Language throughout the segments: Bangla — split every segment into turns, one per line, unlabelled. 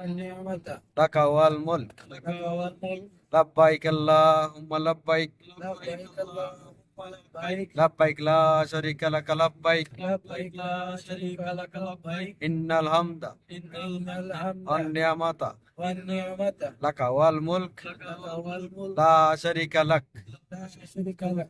والنعمة
لك والملك
لك والملك
لبيك اللهم لبيك
لبيك اللهم لبيك
لبيك لا شريك لك لبيك
لبيك لا شريك لك لبيك
إن الحمد
إن الحمد
والنعمة
والنعمة
لك والملك
لك والملك
لا شريك لك
لا شريك لك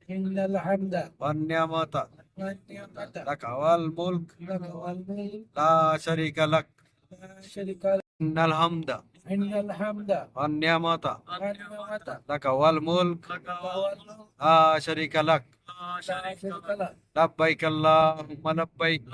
إن الحمد
والنعمة
والنعمة
لك والملك
لك والملك
لا شريك لك
لا شريك لك
إن الحمد
إن الحمد
والنعمة
والنعمة
لك والملك
لك والملك
لا شريك لك
لا شريك لك
لبيك اللهم لبيك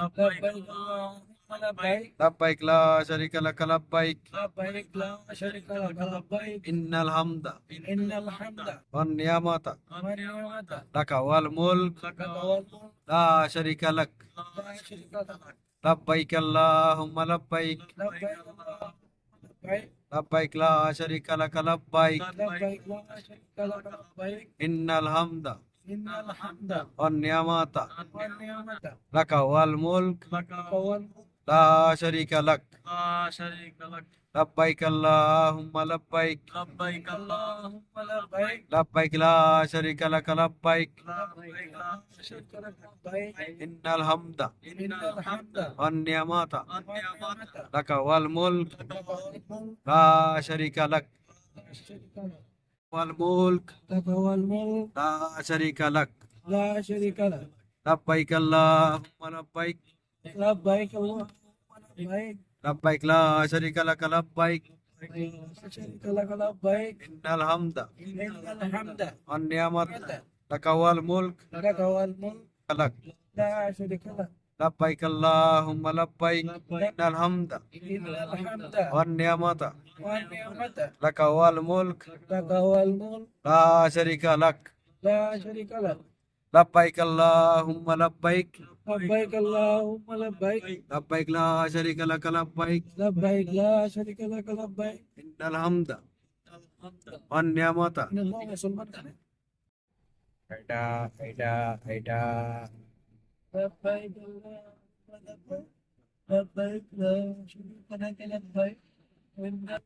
لبيك اللهم لبيك
لبيك لا شريك لك لبيك
لبيك لا شريك لك لبيك
إن الحمد
إن الحمد
والنعمة
والنعمة
لك والملك
لك والملك
لا شريك لك
لا شريك لك
لبيك اللهم لبيك
لبيك اللهم لبيك
لبيك لا شريك لك لبيك
لبيك لا شريك لك لبيك
إن الحمد
إن الحمد
والنعمة
والنعمة
لك والملك
لك والملك
لا شريك لك
لا شريك لك
لبيك اللهم لبيك
لبيك اللهم لبيك
لبيك لا شريك لك لبيك
لبيك لا شريك لك لبيك
إن الحمد
إن الحمد
والنعمة
والنعمة
لك والملك
لك والملك
لا شريك لك
لا شريك لك
والملك
لك والملك
لا شريك لك
لا شريك لك
لبيك اللهم لبيك
لبيك اللهم لبيك
لبيك لا شريك لك لبيك
لا شريك لك لبيك
إن الحمد
إن الحمد
والنعمة لك والملك
لك والملك
لك
لا شريك لك
لبيك اللهم لبيك إن الحمد
إن الحمد
والنعمة
والنعمة
لك والملك
لك والملك
لا شريك لك
لا شريك لك
لبيك اللهم لبيك
لبيك اللهم لبيك
لبيك لا شريك لك لبيك
لبيك لا شريك لك لبيك
إن الحمد والنعمة
إن الله مسلمان
এটা এটা এটা
لبيك اللهم لبيك لبيك لا شريك لك لبيك إن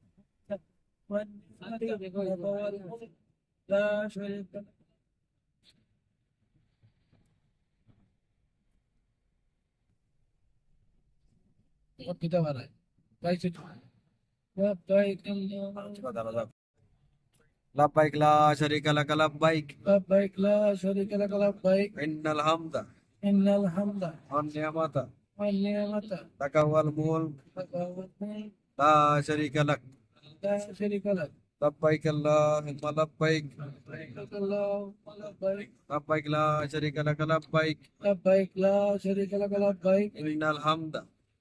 والنعمة لك والملك لا شريك لك وكذا وراي ليس لبيك اللهم
لبيك لا شريك لك لبيك
لبيك لا شريك لك لبيك
إن الحمد
إن الحمد
والنعمة
والنعمة
لك والملك
لك والملك
لا شريك لك
لا شريك لك
لبيك اللهم لبيك
لبيك اللهم لبيك
لبيك لا شريك لك لبيك
لبيك لا شريك لك لبيك
إن الحمد
إن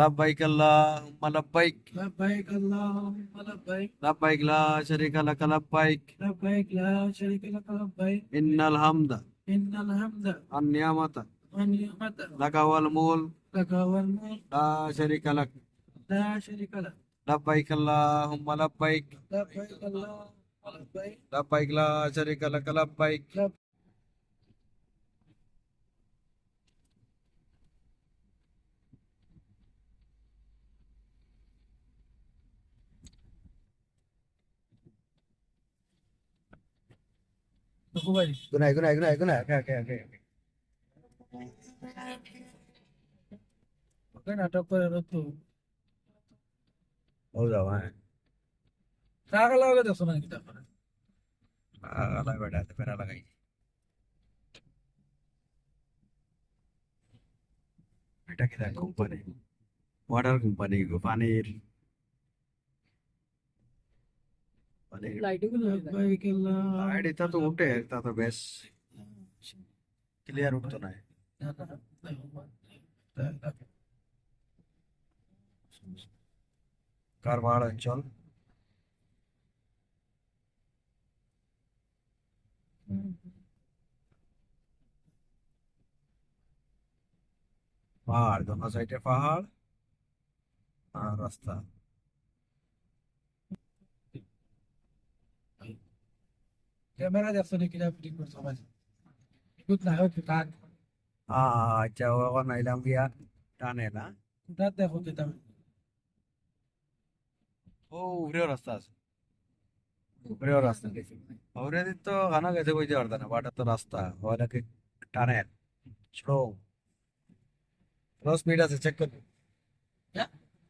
لبيك اللهم لبيك
لبيك اللهم لبيك
لبيك لا شريك لك لبيك
لبيك لا شريك لك لبيك
إن الحمد
إن الحمد
والنعمة
والنعمة
لك والملك
لك والملك
لا شريك لك
لا شريك لك
لبيك اللهم لبيك
لبيك اللهم لبيك
لبيك لا شريك لك لبيك
Good night,
good night, good night, good night. Okay, okay, okay.
ওকে নাটক করে রত
ও যাও হ্যাঁ।
টাকা লাগালে দেখছ নাকি তারপরে?
টাকা লাগবে ডাতে পেরা লাগাই এটা কি কোম্পানি ওয়াটার কোম্পানি পানির
আল্লাহ
আর এটা তো উঠে তা তো বেশ ক্লিয়ার উঠতো না। কারবাড় অঞ্চল। পাহাড় দোনো সাইডে পাহাড় আর রাস্তা।
ক্যামেরা দেখছ না কিনা ফিটিং করছ মাঝে কুত না হয় কাক
আচ্ছা ওখানে আইলাম গিয়া। টানে না।
কুটার দেখো কিতা
ও উপরেও রাস্তা আছে। উপরেও রাস্তা উপরে তো খানা গেছে বুঝতে পারতাম না বাটার তো রাস্তা ওটাকে টানে? স্লো কত স্পিড আছে চেক করি।
হ্যাঁ?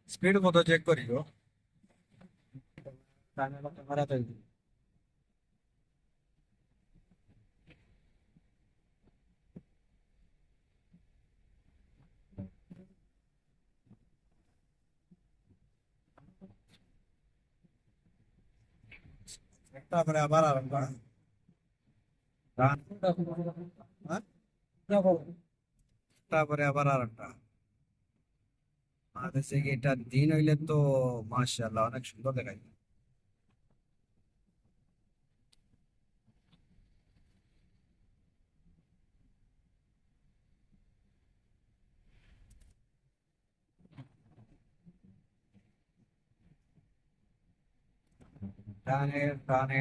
স্পিড কত চেক করি গো? টানে তো তারপরে আবার আরম্ভ করা তারপরে আবার আর একটা এটা দিন হইলে তো মাসাল্লাহ অনেক সুন্দর দেখায় টানে টানে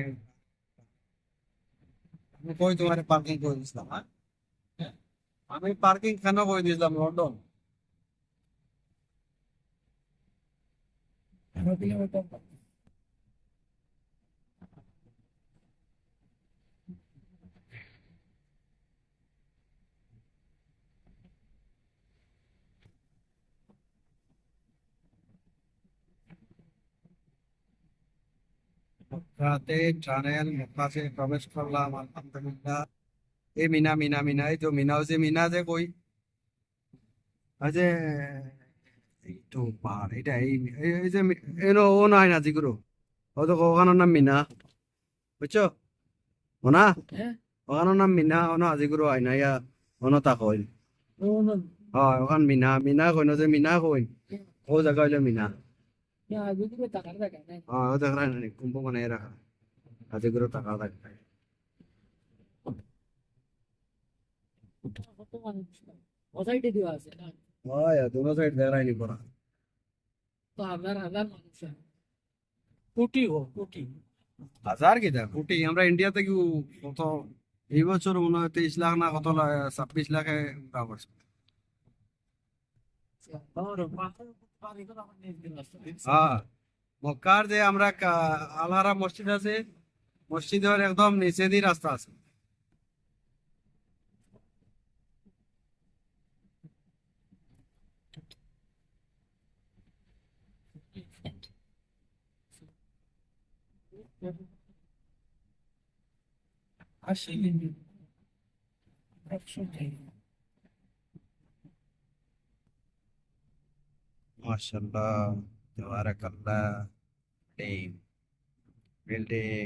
আমি কই তোমার পার্কিং করে দিয়েছিলাম হ্যাঁ? আমি পার্কিং কেন করে দিয়েছিলাম লন্ডন?
আমরা
রাতে টানেল মক্কাতে প্রবেশ করলাম আলহামদুলিল্লাহ। এই মিনা মিনা মিনা এই তো মিনা যে মিনা যে কই? যে এই তো পাহাড় এটা এই এই যে মি- এই নো ও নয় না জিগুরু। ও তো ওখানোর নাম মিনা। বুঝছ? ও না
হ্যাঁ।
ওখানোর নাম মিনা অন আজিগুরু হয় না ইয়া অন তা কইল
ও না।
হয় ওখান মিনা মিনা কইন যে মিনা কইন। ও জায়গা হইলে মিনা।
হাজার হাজার মানুষ কোটি ও কোটি
হাজার কি দেখ কোটি আমরা ইন্ডিয়া থেকে কত এই বছর মনে হয় তেইশ লাখ না কত লা- ছাব্বিশ লাখে উঠা পড়ছে
আর মাথা পানি তো আমার নিজ দিন আসছে
হ্যাঁ মক্কার যে আমরা আলহারা মসজিদ আছে মসজিদের একদম নিচে দিয়ে রাস্তা আছে।
আসলে
মাশাআল্লাহ তাবারাকাল্লাহ বিল্ডিং বিল্ডিং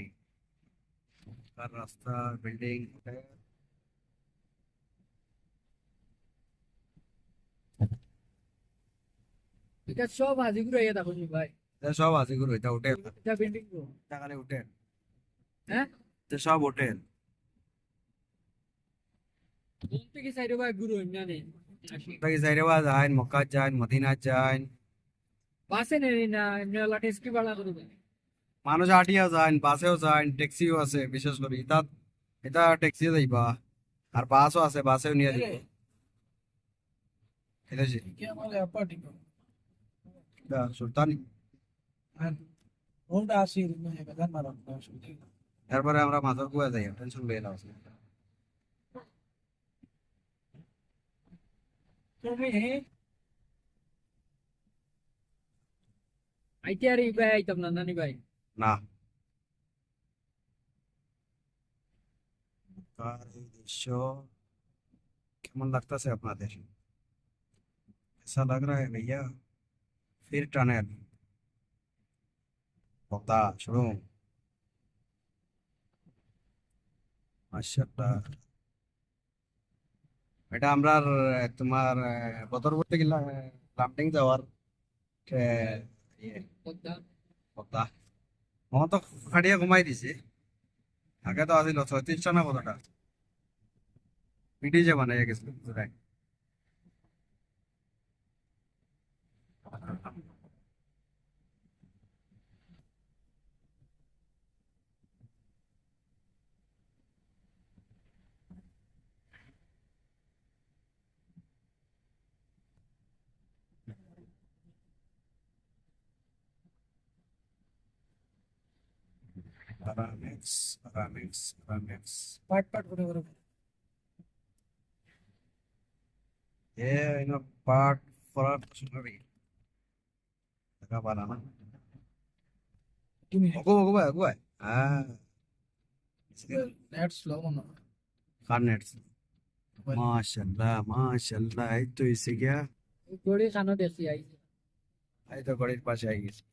আর রাস্তা বিল্ডিং
এটা সব ইয়ে দেখো নি ভাই।
সব আছে গুরু এটা হোটেল
এটা বিল্ডিং তো
হোটেল
হ্যাঁ?
এটা সব হোটেল
কোন থেকে সাইডে ভাই গুরু না নেই
বাকি
বাসে নেই না এমনি টেস্কি বাড়া
মানুষ আটিয়া বাসেও ট্যাক্সিও আছে বিশেষ করে এটা এটা ট্যাক্সি যাইবা আর বাসও আছে বাসেও নিয়ে এটা সে
কি আমার
সুলতানি
ওটা আসি গান মারা
মাথার কুয়া যাই টেনশন লাভ আছে না।
তুমি
আইতে আর এই ভাই আইতাম না নানি ভাই
না আর এই দৃশ্য কেমন লাগতেছে আপনাদের ऐसा लग रहा है भैया फिर टनल বক্তা শুনুন মাশাআল্লাহ এটা আমরা তোমার বদরবর্তী গেলাম লামটিং যাওয়ার ইয়ে
পদ্মা।
তো খাটিয়ে কমাই দিছে। আগে তো আছিল ছয়ত্রিশটা না কতটা পিটি যে বানাই গেছিল Aramex, Aramex, Aramex.
পাট পাট করে করে
এ ইনো পার্ট ফরাট শুনবি দেখা পালা না
তুমি
ওগো ওগো ভাই ওগো ভাই হ্যাঁ
নেট স্লো মনে হয়।
কানেট মাশাআল্লাহ মাশাআল্লাহ এই তো এসে গিয়া
গড়ি খানো দেখছি আইছে
এই তো গড়ির পাশে আই গেছে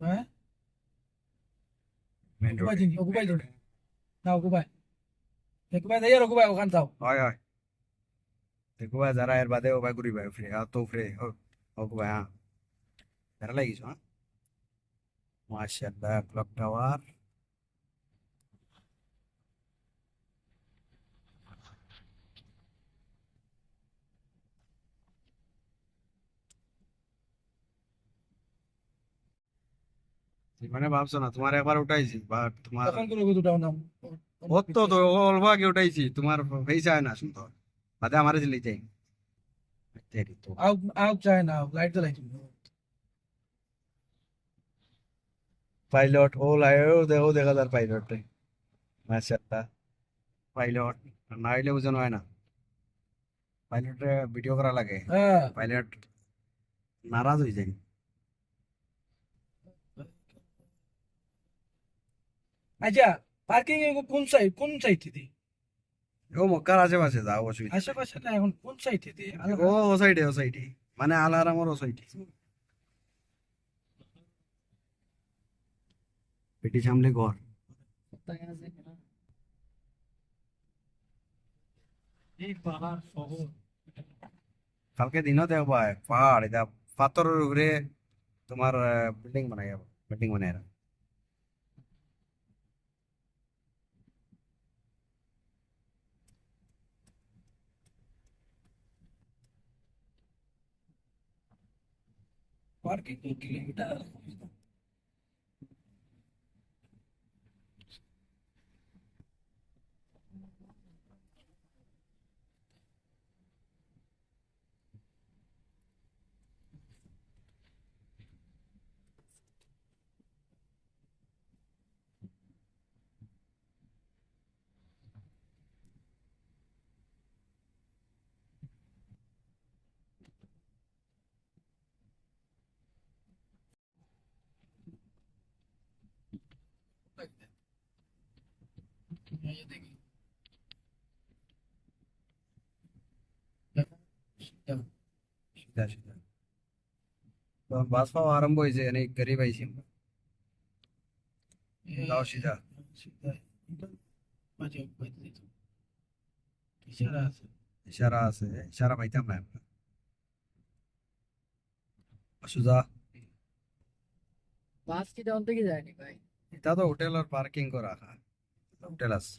হ্যাঁ
মেন রোড
ওকুবাই দিন ওকুবাই দিন না ওকুবাই ওকুবাই যাই আর ওকুবাই ওখান যাও
হয় হয় দেখো ভাই যারা এর বাদে ও ভাই ঘুরি ভাই ফ্রে আর তো ফ্রে ওগো ভাই হ্যাঁ যারা লাগিস হ্যাঁ মাশাআল্লাহ ক্লক টাওয়ার মানে ভাবছ না তোমার একবার উঠাইছি বা তোমার
তখন করে দুটাও নাম
ও তো তো অল্প আগে উঠাইছি তোমার হয় না সুন্দর বাদে আমার দিলে যাই
না লাইট
পাইলট ও লাইও দেখো দেখা যার পাইলট। মাশাআল্লাহ। পাইলট না হইলে বুঝন হয় না। পাইলটে ভিডিও করা লাগে।
হ্যাঁ।
পাইলট নারাজ হয়ে যায়।
আচ্ছা পার্কিং এ কোন সাইড কোন সাইড থেকে
ও মক্কার আশেপাশে যাও অসুবিধা
আশেপাশে না এখন কোন সাইড থেকে
ও ও সাইডে ও সাইডে মানে আলারামর ও সাইডে পেটি সামনে ঘর। কালকে দিনও দেখবা পাহাড় এটা পাথরের উপরে তোমার বিল্ডিং বানাই বিল্ডিং বানাই
পার্কিং কিলোমিটার
সিধা সিধা তখন বাস পাওয়া আরম্ভ হয়েছে অনেক গরিব আইছি আমরা। যাও সিধা
ইশারা আছে
ইশারা আছে ইশারা পাইতাম না আমরা সুজা
বাস কি দেওয়ান থেকে যায়নি ভাই
এটা তো হোটেল আর পার্কিং করা হোটেল আছে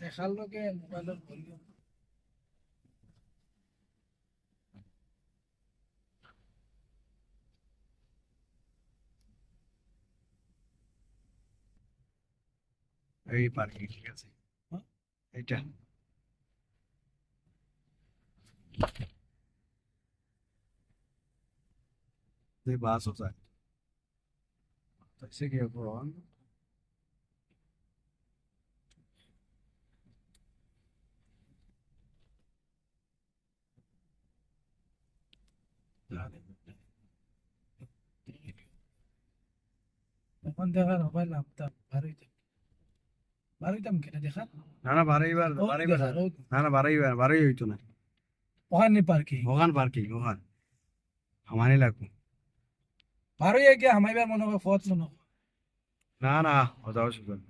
দেখার লগে মোবাইলত বলিও
এই পার্কিং ঠিক আছে
হ্যাঁ?
এইটা এই বাস আছে তাইছে কি এখন
এখন দেখার মোবাইল নামতাম বারোইতাম বারোইতাম কেটে দেখা
না না না না বারোইবার বারোই হইতো না
ওখানে পার্কিং
ওখান পার্কিং ওখান আমারই
গিয়ে মনে ফত মনে
না না ও যাও সুযোগ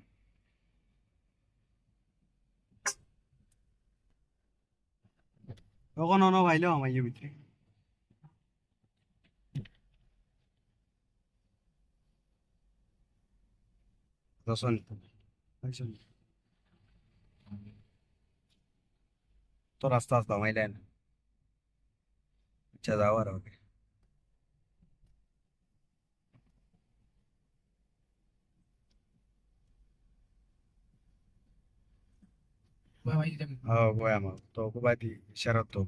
তখন অন ভাইলেও ভিতরে দশন আইসন তো রাস্তা আসতো আমাইলেন আচ্ছা যাও আর ওকে
বাবাইতাম
ও গোয়া আমার তো গোবাই দি শরৎ তো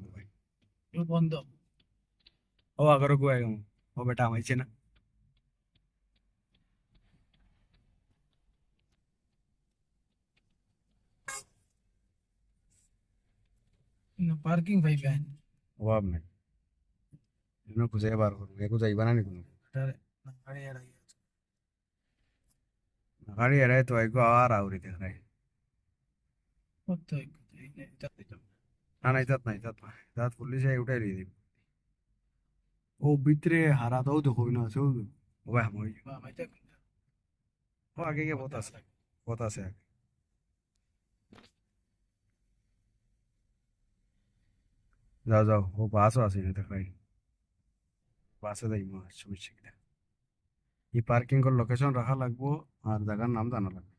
গোবাই
বন্ধ
ও আগর গোয়া গম ও বেটা আমাইছে না
পার্কিং পাইবেন
অভাব নাই এনে খুঁজে বার করব একু যাইবা না নি কোনো
গাড়ি এড়াই
গাড়ি এড়াই তো একু আর আউরি দেখাই
কত
না না ইতাত না ইতাত না ইতাত পুলিশে উঠাই দিয়ে দিব ও ভিতরে হারা তো দেখো না আছে ও ভাই মই
বাবাইতাম
ও আগে গিয়ে বহুত আছে বহুত আছে আগে যাও যাও ও বাসও আছে না দেখাই বাসে যাই সমস্যা কিনা এই পার্কিং এর লোকেশন রাখা লাগবো আর জায়গার নাম জানা লাগবে।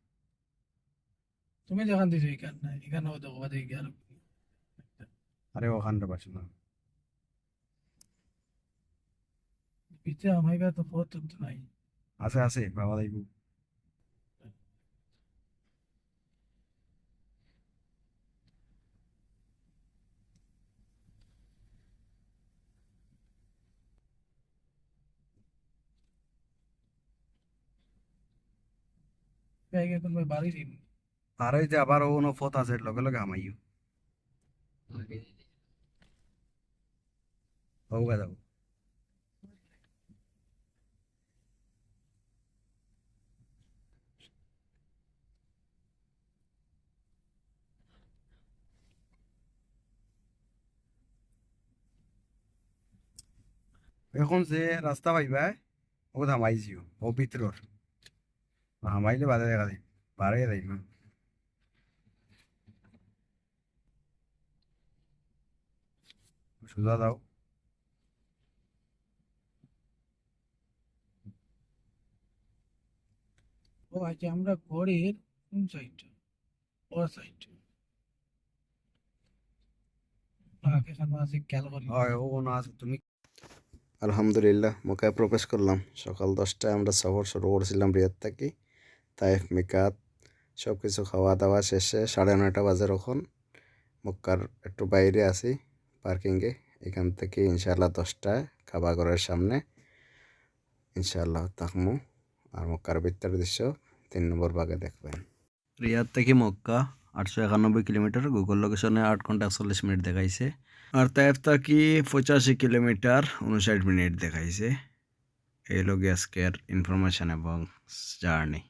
তুমি যখন দিছো এখান না এখানে ও দেখো বাদে গিয়ে
আরও ওখানটা পাচ্ছি না।
পিছে হামাইবার তো তো নাই।
আছে আছে বাবা যাইব
কোন বাড়ি দিন
আর এই যে আবার ও আছে লগে লগে এখন যে রাস্তা পাইবা ও থামাইছিও ও ভিতরর হামাইলে বাদে দেখা যায় বাড়াই যাই না দাও
ও আচ্ছা আমরা ঘরের কোন সাইড ও সাইড আগে আছে খেয়াল করি।
ও কোনো আছে তুমি?
আলহামদুলিল্লাহ মক্কায় প্রবেশ করলাম। সকাল দশটায় আমরা সফর শুরু করেছিলাম রিয়াদ থেকে। তাইফ মিকাত সব কিছু খাওয়া দাওয়া শেষে সাড়ে নয়টা বাজে এখন মক্কার একটু বাইরে আছি, পার্কিংয়ে। এখান থেকে ইনশাআল্লাহ দশটায় খাবার ঘরের সামনে। ইনশাআল্লাহ তাকমু আর মক্কার ভিতরের দৃশ্য তিন নম্বর ভাগে দেখবেন। রিয়াদ থেকে মক্কা, আটশো একানব্বই কিলোমিটার। গুগল লোকেশনে আট ঘণ্টা একচল্লিশ মিনিট দেখাইছে। আর তাইফ থাকি পঁচাশি কিলোমিটার উনষাট মিনিট দেখাইছে। এই লোক আজকের ইনফরমেশন এবং জার্নি